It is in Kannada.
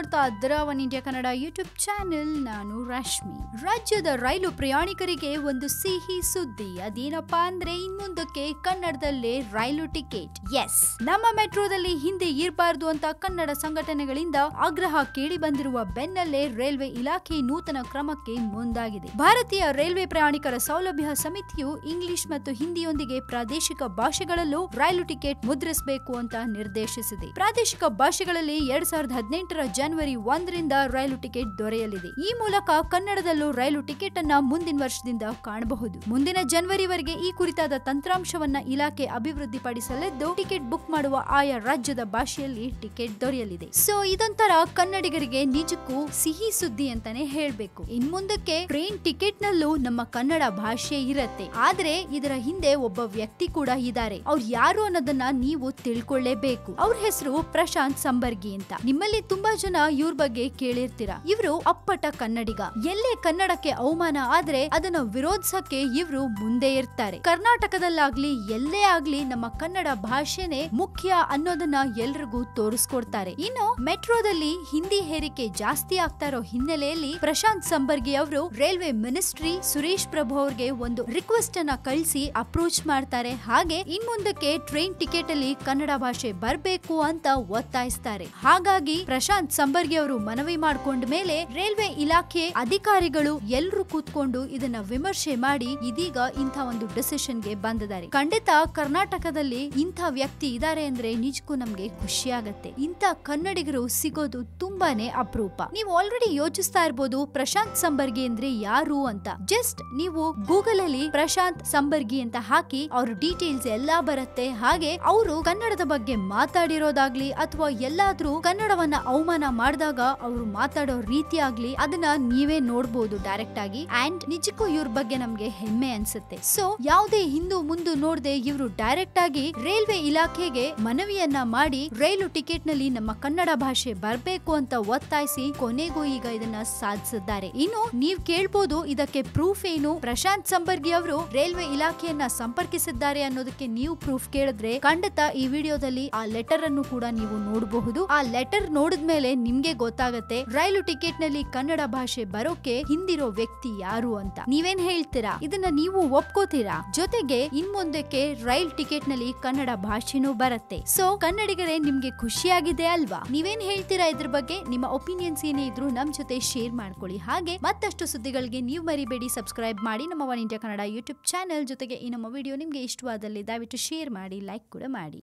ನೋಡ್ತಾ ಇದ್ದೀರಾ one India Kannada YouTube channel. ನಾನು ರಶ್ಮಿ. ರಾಜ್ಯದ ರೈಲು ಪ್ರಯಾಣಿಕರಿಗೆ ಒಂದು ಸಿಹಿ ಸುದ್ದಿ. ಅದೇನಪ್ಪ ಅಂದ್ರೆ ಇನ್ಮುಂದಕ್ಕೆ ಕನ್ನಡದಲ್ಲೇ ರೈಲು ಟಿಕೆಟ್. ಎಸ್ ನಮ್ಮ ಮೆಟ್ರೋದಲ್ಲಿ ಹಿಂದೆ ಇರಬಾರದು ಅಂತ ಕನ್ನಡ ಸಂಘಟನೆಗಳಿಂದ ಆಗ್ರಹ ಕೇಳಿ ಬಂದಿರುವ ಬೆನ್ನಲ್ಲೇ ರೈಲ್ವೆ ಇಲಾಖೆ ನೂತನ ಕ್ರಮಕ್ಕೆ ಮುಂದಾಗಿದೆ. ಭಾರತೀಯ ರೈಲ್ವೆ ಪ್ರಯಾಣಿಕರ ಸೌಲಭ್ಯ ಸಮಿತಿಯು ಇಂಗ್ಲಿಷ್ ಮತ್ತು ಹಿಂದಿಯೊಂದಿಗೆ ಪ್ರಾದೇಶಿಕ ಭಾಷೆಗಳಲ್ಲೂ ರೈಲು ಟಿಕೆಟ್ ಮುದ್ರಿಸಬೇಕು ಅಂತ ನಿರ್ದೇಶಿಸಿದೆ. ಪ್ರಾದೇಶಿಕ ಭಾಷೆಗಳಲ್ಲಿ ಎರಡ್ ಸಾವಿರದ ಹದಿನೆಂಟರ ಜನವರಿ ಒಂದರಿಂದ ರೈಲು ಟಿಕೆಟ್ ದೊರೆಯಲಿದೆ. ಈ ಮೂಲಕ ಕನ್ನಡದಲ್ಲೂ ರೈಲು ಟಿಕೆಟ್ ಅನ್ನ ಮುಂದಿನ ವರ್ಷದಿಂದ ಕಾಣಬಹುದು. ಮುಂದಿನ ಜನವರಿವರೆಗೆ ಈ ಕುರಿತಾದ ತಂತ್ರಾಂಶವನ್ನ ಇಲಾಖೆ ಅಭಿವೃದ್ಧಿಪಡಿಸಲಿದ್ದು, ಟಿಕೆಟ್ ಬುಕ್ ಮಾಡುವ ಆಯಾ ರಾಜ್ಯದ ಭಾಷೆಯಲ್ಲಿ ಟಿಕೆಟ್ ದೊರೆಯಲಿದೆ. ಸೊ ಇದೊಂಥರ ಕನ್ನಡಿಗರಿಗೆ ನಿಜಕ್ಕೂ ಸಿಹಿ ಸುದ್ದಿ ಅಂತಾನೆ ಹೇಳ್ಬೇಕು. ಇನ್ ಮುಂದಕ್ಕೆ ಟ್ರೈನ್ ಟಿಕೆಟ್ ನಲ್ಲೂ ನಮ್ಮ ಕನ್ನಡ ಭಾಷೆ ಇರತ್ತೆ. ಆದ್ರೆ, ಇದರ ಹಿಂದೆ ಒಬ್ಬ ವ್ಯಕ್ತಿ ಕೂಡ ಇದ್ದಾರೆ. ಅವ್ರು ಯಾರು ಅನ್ನೋದನ್ನ ನೀವು ತಿಳ್ಕೊಳ್ಳೇಬೇಕು. ಅವ್ರ ಹೆಸರು ಪ್ರಶಾಂತ್ ಸಂಬರ್ಗಿ ಅಂತ. ನಿಮ್ಮಲ್ಲಿ ತುಂಬಾ ಜನ ಇವ್ರ ಬಗ್ಗೆ ಕೇಳಿರ್ತೀರಾ? ಇವರು ಅಪ್ಪಟ ಕನ್ನಡಿಗ. ಎಲ್ಲೇ ಕನ್ನಡಕ್ಕೆ ಅವಮಾನ ಆದ್ರೆ ಅದನ್ನ ವಿರೋಧಿಸಕ್ಕೆ ಇವ್ರು ಮುಂದೆ ಇರ್ತಾರೆ. ಕರ್ನಾಟಕದಲ್ಲಾಗ್ಲಿ, ಎಲ್ಲೇ ಆಗ್ಲಿ ನಮ್ಮ ಕನ್ನಡ ಭಾಷೆನೆ ಮುಖ್ಯ ಅನ್ನೋದನ್ನ ಎಲ್ರಿಗೂ ತೋರಿಸ್ಕೊಡ್ತಾರೆ. ಇನ್ನು ಮೆಟ್ರೋದಲ್ಲಿ ಹಿಂದಿ ಹೇರಿಕೆ ಜಾಸ್ತಿ ಆಗ್ತಾ ಇರೋ ಹಿನ್ನೆಲೆಯಲ್ಲಿ ಪ್ರಶಾಂತ್ ಸಂಬರ್ಗಿ ಅವರು ರೈಲ್ವೆ ಮಿನಿಸ್ಟ್ರಿ ಸುರೇಶ್ ಪ್ರಭು ಅವ್ರಿಗೆ ಒಂದು ರಿಕ್ವೆಸ್ಟ್ ಅನ್ನ ಕಳಿಸಿ ಅಪ್ರೋಚ್ ಮಾಡ್ತಾರೆ. ಹಾಗೆ ಇನ್ ಮುಂದಕ್ಕೆ ಟ್ರೈನ್ ಟಿಕೆಟ್ ಅಲ್ಲಿ ಕನ್ನಡ ಭಾಷೆ ಬರ್ಬೇಕು ಅಂತ ಒತ್ತಾಯಿಸ್ತಾರೆ. ಹಾಗಾಗಿ ಪ್ರಶಾಂತ್ ಸಂಬರ್ಗಿ ಅವರು ಮನವಿ ಮಾಡ್ಕೊಂಡ ಮೇಲೆ ರೈಲ್ವೆ ಇಲಾಖೆ ಅಧಿಕಾರಿಗಳು ಎಲ್ಲರೂ ಕೂತ್ಕೊಂಡು ಇದನ್ನ ವಿಮರ್ಶೆ ಮಾಡಿ ಇದೀಗ ಇಂಥ ಒಂದು ಡಿಸಿಷನ್ಗೆ ಬಂದಿದ್ದಾರೆ. ಖಂಡಿತ ಕರ್ನಾಟಕದಲ್ಲಿ ಇಂಥ ವ್ಯಕ್ತಿ ಇದ್ದಾರೆ ಅಂದ್ರೆ ನಿಜಕ್ಕೂ ನಮ್ಗೆ ಖುಷಿ ಆಗತ್ತೆ ಇಂಥ ಕನ್ನಡಿಗರು ಸಿಗೋದು ತುಂಬಾನೇ ಅಪರೂಪ. ನೀವು ಆಲ್ರೆಡಿ ಯೋಚಿಸ್ತಾ ಇರ್ಬೋದು ಪ್ರಶಾಂತ್ ಸಂಬರ್ಗಿ ಅಂದ್ರೆ ಯಾರು ಅಂತ. ಜಸ್ಟ್ ನೀವು ಗೂಗಲ್ ಅಲ್ಲಿ ಪ್ರಶಾಂತ್ ಸಂಬರ್ಗಿ ಅಂತ ಹಾಕಿ ಅವ್ರ ಡೀಟೇಲ್ಸ್ ಎಲ್ಲಾ ಬರುತ್ತೆ. ಹಾಗೆ ಅವರು ಕನ್ನಡದ ಬಗ್ಗೆ ಮಾತಾಡಿರೋದಾಗ್ಲಿ ಅಥವಾ ಎಲ್ಲಾದ್ರೂ ಕನ್ನಡವನ್ನ ಅವಮಾನ ಮಾಡಿದಾಗ ಅವರು ಮಾತಾಡೋ ರೀತಿ ಆಗ್ಲಿ, ಅದನ್ನ ನೀವೇ ನೋಡ್ಬೋದು ಡೈರೆಕ್ಟ್ ಆಗಿ. ಅಂಡ್ ನಿಜಕ್ಕೂ ಇವ್ರ ಬಗ್ಗೆ ನಮ್ಗೆ ಹೆಮ್ಮೆ ಅನ್ಸುತ್ತೆ. ಸೊ ಯಾವುದೇ ಹಿಂದೂ ಮುಂದೆ ನೋಡದೆ ಇವರು ಡೈರೆಕ್ಟ್ ಆಗಿ ರೈಲ್ವೆ ಇಲಾಖೆಗೆ ಮನವಿಯನ್ನ ಮಾಡಿ ರೈಲು ಟಿಕೆಟ್ನಲ್ಲಿ ನಮ್ಮ ಕನ್ನಡ ಭಾಷೆ ಬರ್ಬೇಕು ಅಂತ ಒತ್ತಾಯಿಸಿ ಕೊನೆಗೂ ಈಗ ಇದನ್ನ ಸಾಧಿಸಿದ್ದಾರೆ. ಇನ್ನು ನೀವ್ ಕೇಳ್ಬೋದು ಇದಕ್ಕೆ ಪ್ರೂಫ್ ಏನು. ಪ್ರಶಾಂತ್ ಸಂಬರ್ಗಿ ಅವರು ರೈಲ್ವೆ ಇಲಾಖೆಯನ್ನ ಸಂಪರ್ಕಿಸಿದ್ದಾರೆ ಅನ್ನೋದಕ್ಕೆ ನೀವು ಪ್ರೂಫ್ ಕೇಳಿದ್ರೆ ಖಂಡಿತ ಈ ವಿಡಿಯೋದಲ್ಲಿ ಆ ಲೆಟರ್ ಅನ್ನು ಕೂಡ ನೀವು ನೋಡಬಹುದು. ಆ ಲೆಟರ್ ನೋಡಿದ್ಮೇಲೆ ನಿಮ್ಗೆ ಗೊತ್ತಾಗತ್ತೆ, ರೈಲು ಟಿಕೆಟ್ನಲ್ಲಿ ಕನ್ನಡ ಭಾಷೆ ಬರೋಕೆ ಹಿಂದಿರೋ ವ್ಯಕ್ತಿ ಯಾರು ಅಂತ. ನೀವೇನ್ ಹೇಳ್ತೀರಾ? ಇದನ್ನ ನೀವು ಒಪ್ಕೋತೀರಾ? ಜೊತೆಗೆ ಇನ್ ಮುಂದಕ್ಕೆ ರೈಲ್ ಟಿಕೆಟ್ನಲ್ಲಿ ಕನ್ನಡ ಭಾಷೆನೂ ಬರುತ್ತೆ. ಸೊ ಕನ್ನಡಿಗರೇ ನಿಮ್ಗೆ ಖುಷಿಯಾಗಿದೆ ಅಲ್ವಾ? ನೀವೇನ್ ಹೇಳ್ತೀರಾ ಇದ್ರ ಬಗ್ಗೆ? ನಿಮ್ಮ ಒಪಿನಿಯನ್ಸ್ ಏನೇ ಇದ್ರು ನಮ್ ಜೊತೆ ಶೇರ್ ಮಾಡ್ಕೊಳ್ಳಿ. ಹಾಗೆ ಮತ್ತಷ್ಟು ಸುದ್ದಿಗಳಿಗೆ ನೀವು ಮರಿಬೇಡಿ. ಸಬ್ಸ್ಕ್ರೈಬ್ ಮಾಡಿ ನಮ್ಮ one India Kannada YouTube channel ಜೊತೆಗೆ ಈ ನಮ್ಮ ವಿಡಿಯೋ ನಿಮ್ಗೆ ಇಷ್ಟವಾದಲ್ಲಿ ದಯವಿಟ್ಟು ಶೇರ್ ಮಾಡಿ, ಲೈಕ್ ಕೂಡ ಮಾಡಿ.